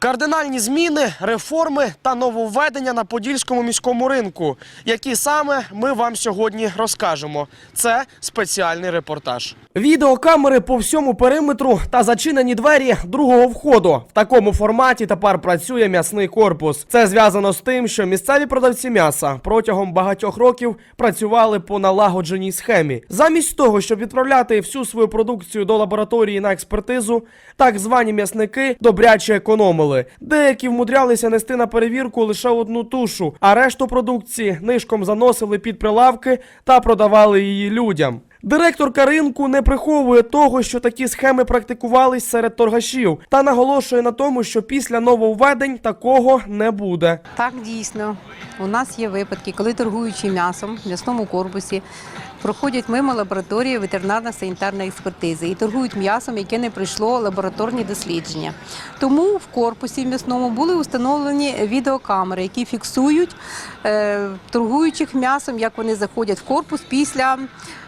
Кардинальні зміни, реформи та нововведення на подільському міському ринку. Які саме ми вам сьогодні розкажемо. Це спеціальний репортаж. Відеокамери по всьому периметру та зачинені двері другого входу. В такому форматі тепер працює м'ясний корпус. Це зв'язано з тим, що місцеві продавці м'яса протягом багатьох років працювали по налагодженій схемі. Замість того, щоб відправляти всю свою продукцію до лабораторії на експертизу, так звані м'ясники добряче економили. Деякі вмудрялися нести на перевірку лише одну тушу, а решту продукції нишком заносили під прилавки та продавали її людям. Директорка ринку не приховує того, що такі схеми практикувались серед торгашів, та наголошує на тому, що після нововведень такого не буде. Так, дійсно. У нас є випадки, коли торгуючи м'ясом в м'ясному корпусі, проходять мимо лабораторії ветеринарно-санітарної експертизи і торгують м'ясом, яке не пройшло лабораторні дослідження. Тому в корпусі м'ясному були установлені відеокамери, які фіксують е, торгуючих м'ясом, як вони заходять в корпус після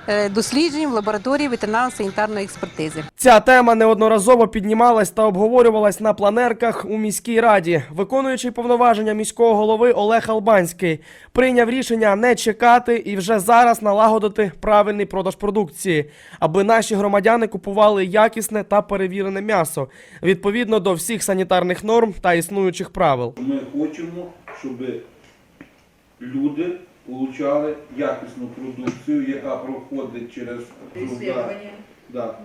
е, досліджень в лабораторії ветеринарно-санітарної експертизи. Ця тема неодноразово піднімалась та обговорювалась на планерках у міській раді. Виконуючий повноваження міського голови Олег Албанський прийняв рішення не чекати і вже зараз налагодити правильний продаж продукції, аби наші громадяни купували якісне та перевірене м'ясо відповідно до всіх санітарних норм та існуючих правил. Ми хочемо, щоб люди отримали якісну продукцію, яка проходить через да, да.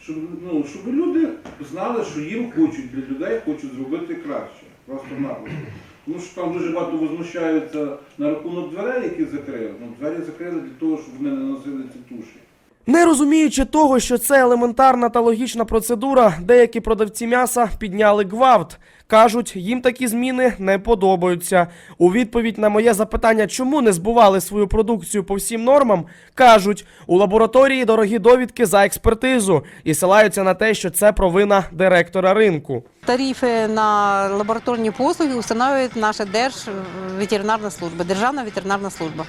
Щоб, ну, щоб люди знали, що їм хочуть для людей хочуть зробити краще. Просто напросто. Тому що там дуже багато возмущаються на рахунок дверей, які закрили. Ну, двері закрили для того, щоб вони не носили ці туші. Не розуміючи того, що це елементарна та логічна процедура, деякі продавці м'яса підняли гвалт. Кажуть, їм такі зміни не подобаються. У відповідь на моє запитання, чому не збували свою продукцію по всім нормам, кажуть, у лабораторії дорогі довідки за експертизу і силаються на те, що це провина директора ринку. Тарифи на лабораторні послуги встановлює наша Держветеринарна служба, Державна ветеринарна служба.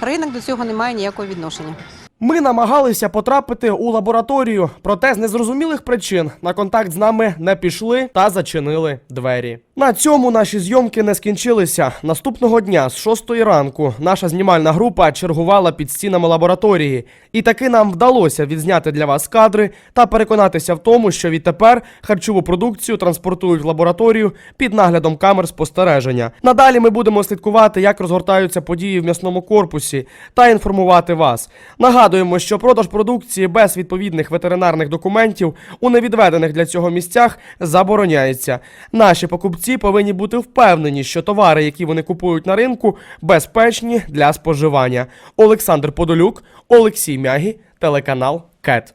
Ринок до цього не має ніякого відношення. Ми намагалися потрапити у лабораторію, проте з незрозумілих причин на контакт з нами не пішли та зачинили двері. На цьому наші зйомки не скінчилися. Наступного дня з 6 ранку наша знімальна група чергувала під стінами лабораторії, і таки нам вдалося відзняти для вас кадри та переконатися в тому, що відтепер харчову продукцію транспортують в лабораторію під наглядом камер спостереження. Надалі ми будемо слідкувати, як розгортаються події в м'ясному корпусі, та інформувати вас. Нагадуємо, що продаж продукції без відповідних ветеринарних документів у невідведених для цього місцях забороняється. Наші покупці повинні бути впевнені, що товари, які вони купують на ринку, безпечні для споживання. Олександр Подолюк, Олексій Мягі, телеканал КЕТ.